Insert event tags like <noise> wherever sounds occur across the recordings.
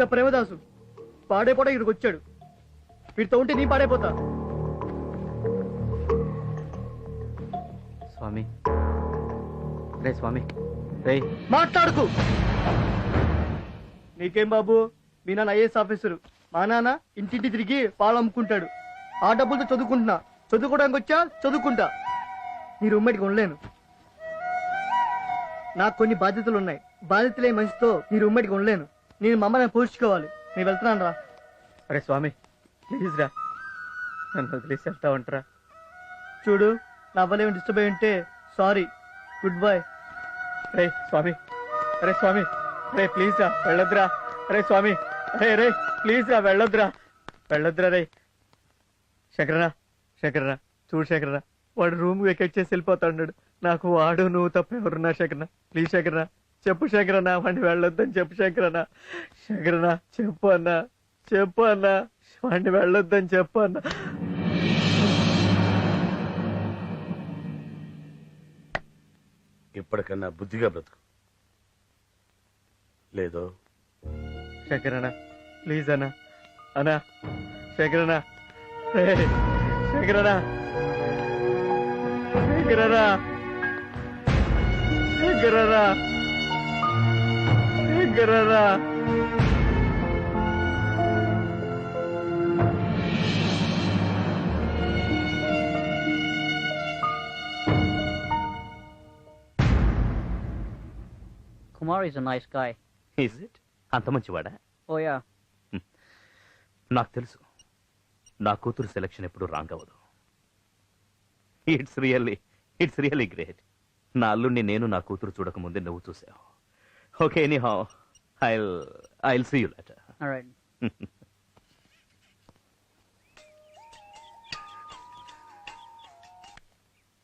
పెద్ద ప్రేమదాసు. పాడైపోవడం ఇక్కడికి వచ్చాడు. వీడితో ఉంటే నీ పాడైపోతా. స్వామి. రే స్వామి. రే. మాట్లాడుకు. నీకేం బాబు? మీ నాన్న ఐఏఎస్ ఆఫీసరు. మా నాన్న ఇంటింటి తిరిగి పాలు అమ్ముకుంటాడు. ఆ డబ్బులతో చదువుకుంటున్నా. చదువుకోవడానికి వచ్చా? చదువుకుంటా. నీ రూమ్మేట్కి ఉండలేను. నాకు కొన్ని బాధ్యతలు ఉన్నాయి. బాధ్యతలే మనిషితో నీ రూమ్మేట్కి ఉండలేను. నేను మా అమ్మని పోషించుకోవాలి నేను వెళ్తున్నాను రా. అరే స్వామి ప్లీజ్ రా. నన్ను వదిలేసి వెళ్తా ఉంటారా? చూడు నా వల్ల ఏమైనా డిస్టర్బ్ అయి ఉంటే సారీ గుడ్ బై రే స్వామి అరే స్వామి రే ప్లీజ్ రా వెళ్ళొద్దురా. అరే స్వామి రే రే ప్లీజ్ రా వెళ్ళొద్దురా. వెళ్ళొద్దురా రే. శంకరనా శంకరనా చూడు శంకరనా వాడు రూమ్ వెకెట్ చేసి వెళ్ళిపోతాడు నాకు వాడు నువ్వు తప్ప ఎవరున్నా శంకరనా ప్లీజ్ శంకరనా చెప్పు శంకరనా వాడిని వెళ్ళొద్దని చెప్పు శంకరనా శంకరనా చెప్పు అన్నా చెప్పు అన్నా. వాడిని వెళ్ళొద్దని చెప్పు అన్నా. ఇప్పటికన్నా బుద్ధిగా బ్రతుకు. లేదో? శంకరనా ప్లీజ్ అన్నా. అన్నా శంకరనా రే శంకరనా శంకరనా Kumar is a nice guy. Is it అంత మంచివాడా? Oh yeah. నాకు తెలుసు. నా కూతురు సెలక్షన్ ఎప్పుడు రాంగ్ అవ్వదు. It's really it's really great నా అల్లుడిని నేను నా కూతురు చూడక ముందే నువ్వు చూసావు. Okay anyhow I'll I'll see you later All right. <laughs>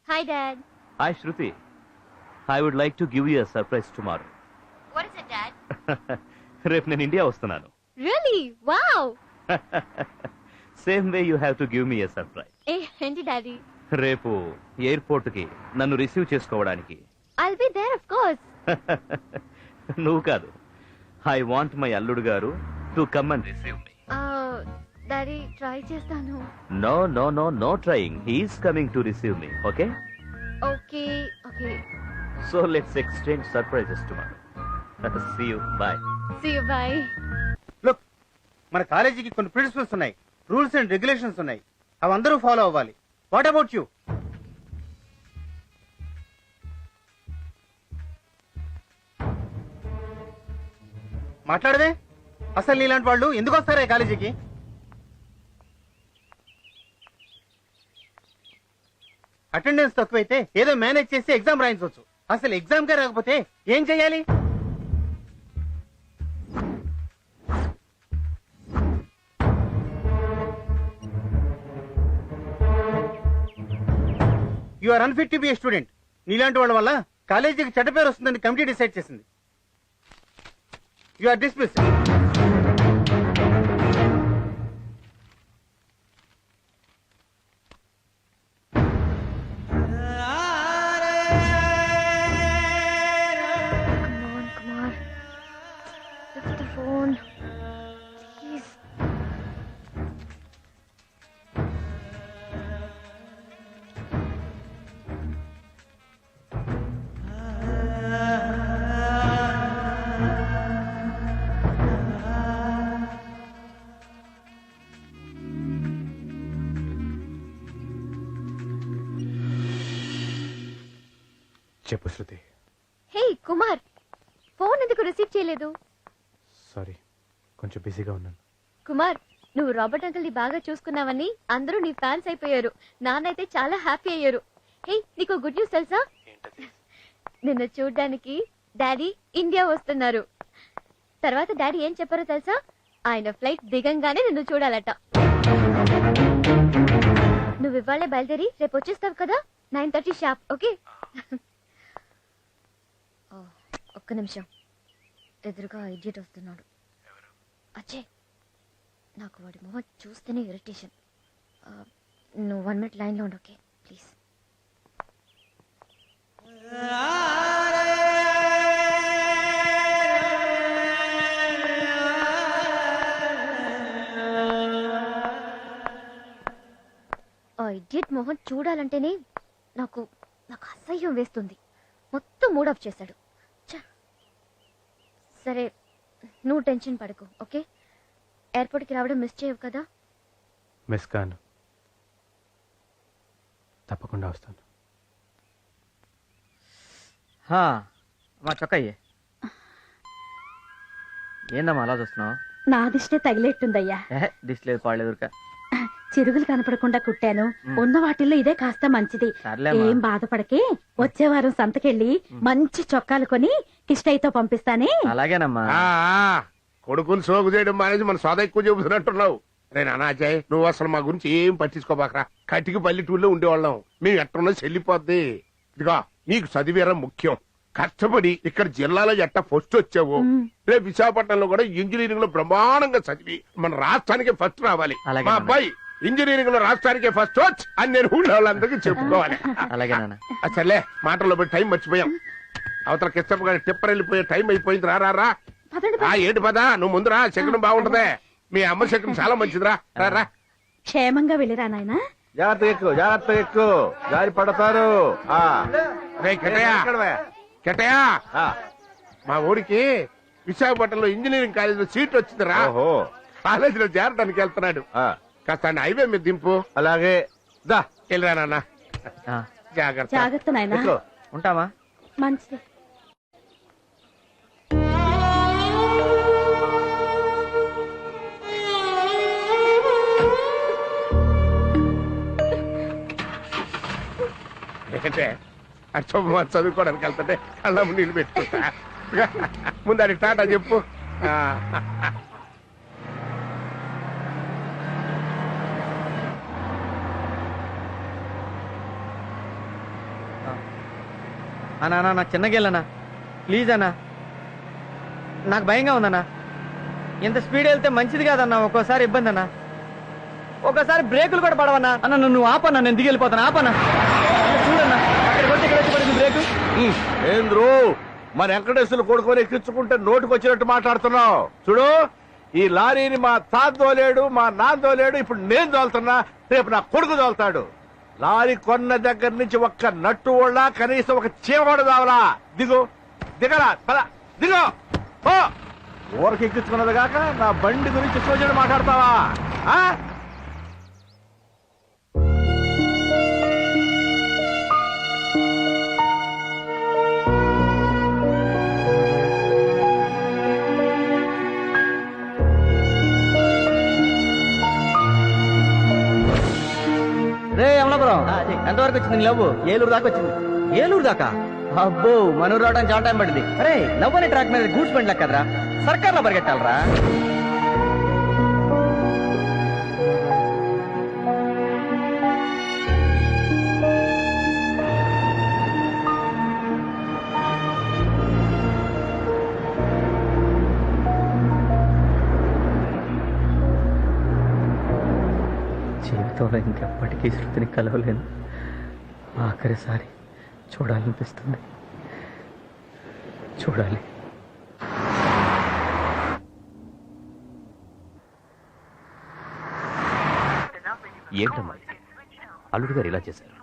Hi, Dad. Hi Shruti I would like to give you a surprise tomorrow What is it, Dad? <laughs> రేపు నేను ఇండియా వస్తున్నాను Really? Wow! Same way you have to give me a surprise Eh, ఏంటి daddy రేపు ఎయిర్పోర్ట్కి నన్ను receive చేసుకోవడానికి I'll be there, of course. <laughs> నువ్వు కాదు ఐ వాంట్ మై అల్లుడు గారు to come and receive me daddy try చేస్తాను. No no no no trying he's coming to receive me okay okay okay. So let's exchange surprises tomorrow see you bye see you bye look మన కాలేజీకి కొన్ని principles ఉన్నాయి. Rules and regulations ఉన్నాయి. అవి అందరూ follow అవ్వాలి. What about you మాట్లాడవే అసలు నీలాంటి వాళ్ళు ఎందుకు వస్తారే ఈ కాలేజీకి? అటెండెన్స్ తక్కువైతే ఏదో మేనేజ్ చేసి ఎగ్జామ్ రాయించవచ్చు. అసలు ఎగ్జామ్ కే రాకపోతే ఏం చేయాలి? You are unfit to be a student నీలాంటి వాళ్ళ వల్ల కాలేజీకి చెడ్డ పేరు వస్తుందని కమిటీ డిసైడ్ చేసింది. యు ఆర్ డిస్మిస్ రిసీవ్ చేయలేదు. సారీ కొంచెం బిజీగా ఉన్నాను. కుమార్ నువ్వు రాబర్ట్ అంకుల్ని బాగా చూసుకున్నావని అందరూ నీ ఫ్యాన్స్ అయిపోయారు. నాన్నైతే చాలా హ్యాపీ అయ్యారు. హే నీకు గుడ్ న్యూస్ తెలుసా? నిన్ను చూడ్డానికి డాడీ ఇండియా వస్తున్నారు. తర్వాత డాడీ ఏం చెప్పారో తెలుసా? ఆయన ఫ్లైట్ దిగంగానే నిన్ను చూడాలట. నువ్వు ఇవాళే బయలుదేరి రేపు వచ్చేస్తావు కదా? Nine thirty shop okay? ఒక్క నిమిషం. ఎదురుగా ఇడియట్ వస్తున్నాడు. అచ్చే! నాకు వాడి మొహం చూస్తేనే ఇరిటేషన్. నువ్వు వన్ మినిట్ లైన్లో ఉండు ఓకే? ప్లీజ్. ఆ ఇడియట్ మొహం చూడాలంటేనే నాకు నాకు అసహ్యం వేస్తుంది. మొత్తం మూడప్ చేశాడు. సరే నువ్వు టెన్షన్ పడకు ఓకే? ఎయిర్పోర్ట్కి రావడం మిస్ చేయవు కదా? మిస్ కాను. తప్పకుండా వస్తాను. హా, మా చొక్కయ్యే. ఏందమ్మా అలా చూస్తున్నావు? నా దిష్టే తగిలేట్టుందయ్యా. డిస్లేదు పాడలేదు ఊరిక. చిరుగులు కనపడకుండా కుట్టాను. ఉన్న వాటిల్లో ఇదే కాస్త మంచిది. ఏం బాధపడకే. వచ్చే వారం సంతకెళ్ళి మంచి చొక్కాలు కొని కిష్టయ్యతో పంపిస్తానే. అలాగేనమ్మా. కొడుకుని సోగు చేయడం మానేసి మన సోద ఎక్కువ చెబుతున్నట్టున్నావు. నేను అనాజయ్ నువ్వు అసలు మా గురించి ఏం పట్టించుకోబాకరా? కటికి పల్లెటూళ్ళో ఉండేవాళ్ళం. మేము ఎట్టున్నా చెల్లిపోద్ది. ఇదిగో నీకు చదివేరా ముఖ్యం. కష్టపడి ఇక్కడ జిల్లాలో ఎట్ట ఫస్ట్ వచ్చావు రేపు విశాఖపట్నంలో కూడా ఇంజనీరింగ్లో బ్రహ్మాండంగా చదివి మన రాష్ట్రానికి ఫస్ట్ రావాలి. అలాగే మా. అబ్బాయి ఇంజనీరింగ్లో రాష్ట్రానికి ఫస్ట్ వచ్చి అని నేను ఊళ్ళో వాళ్ళందరికీ చెప్పుకోవాలి. అలాగే నాన్న. ఆ సర్లే మాటల్లో పోయి టైం మర్చిపోయాం. అవతల కిష్టపు గారి టిప్పర్ వెళ్ళిపోయే టైం అయిపోయింది రా రా రా. పదండి ఆ ఏంటి పదా నువ్వు ముందురా శకునం బాగుంటదే. మీ అమ్మ శకునం చాలా మంచిదిరా. రా రా. క్షేమంగా వెళ్ళిరా నాయనా. జాగ్రత్త ఎక్కువ జాగ్రత్త ఎక్కువ జారి పడతారు. ఆ. కెటయా ఆ. మా ఊరికి విశాఖపట్నంలో ఇంజనీరింగ్ కాలేజీలో సీట్ వచ్చిందిరా. ఓహో. కాలేజీలో చేరడానికి వెళ్తున్నాడు. ఆ. కాస్త హైవే మీద దింపు. అలాగే. దా వెళ్ళరా నాన్న. ఆ, జాగ్రత్త. జాగ్రత్త నాయనా. ఉంటామా మంచిది. ఏంటంటే అటు శుభ్రమని చదువుకోవడానికి వెళ్తుంటే కళ్ళ నీళ్ళు పెట్టుకుంటా. ముందు అడిగి టాటా చెప్పు. ఆ. అన్నా నా నాకు చిన్నగా ప్లీజ్ అన్నా. నాకు భయంగా ఉందన్నా. ఇంత స్పీడ్ వెళ్తే మంచిది కాదన్నా ఒక్కోసారి ఇబ్బంది అన్నా ఒక్కోసారి బ్రేకులు కూడా పడవన్నా. అన్న నువ్వు ఆపన్నా నేను దిగి వెళ్ళిపోతాను. ఆపన్నా. చూడన్నా. అక్కడికి వచ్చి ఇక్కడ వచ్చి పడింది బ్రేకు. ఏంద్రు మన వెంకటేశ్వరులు కొడుకొని ఎక్కించుకుంటే నోటికి వచ్చినట్టు మాట్లాడుతున్నావు. చూడు ఈ లారీని మా తాత తోలేడు మా నాన్న తోలేడు ఇప్పుడు నేను దోలుతున్నా రేపు నా కొడుకు దోలుతాడు లారీ కొన్న దగ్గర నుంచి ఒక్క నట్టు వాళ్ళ కనీసం ఒక చీమడు కావాలా దిగు. దిగరా పద. దిగు. ఓ ఊరకెక్కించుకున్నది కాక నా బండి గురించి సోజుడు మాట్లాడతావా? ఎంతవరకు వచ్చింది నీ లవ్వు? ఏలూరు దాకా వచ్చింది. ఏలూరు దాకా? అబ్బో మనూరు రావడానికి చాలా టైం పడింది. అరే లవ్ అనే ట్రాక్ మీద గూడ్స్ బండి లెక్కదరా సర్కార్లో పరిగెట్టాలరా? జీవితంలో ఇంకెప్పటికీ శృతిని కలవలేను. ఆఖరిసారి చూడాలనిపిస్తుంది. చూడాలి. ఏంటమ్మా? అల్లుడు గారు ఇలా చేశారు.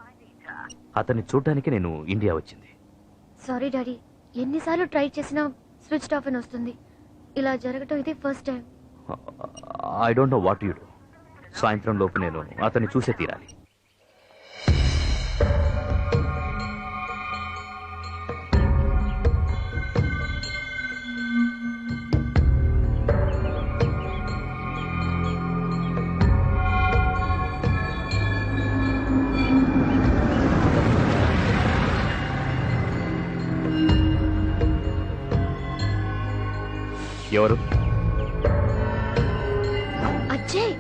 అతన్ని చూడ్డానికి నేను ఇండియా వచ్చింది. సారీ డాడీ ఎన్నిసార్లు ట్రై చేసినా స్విచ్ ఆఫ్ అని వస్తుంది. ఇలా జరగటం ఇది first time. I don't know what you do సాయంత్రం లోపు నేను అతన్ని చూసే తీరాలి. ఎవరు? Ajay.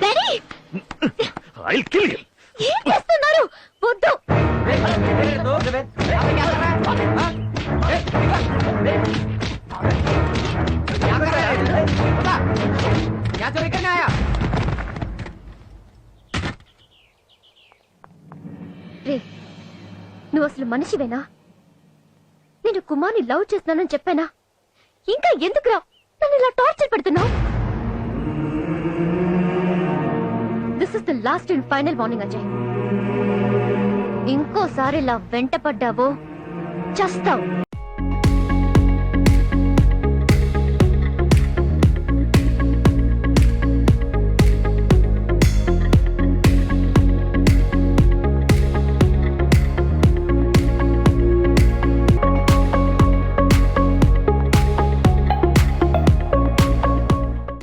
Daddy I kill you ఏం చేస్తున్నారు? వద్దు. రే నువ్వు అసలు మనిషివేనా? నేను కుమార్ని లవ్ చేస్తున్నానని చెప్పానా? ఇంకా ఎందుకురా నన్ను ఇలా టార్చర్ పెడుతున్నావు? This is the last and final warning Ajay ఇంకోసారి ఇలా వెంట పడ్డావో చస్తావు.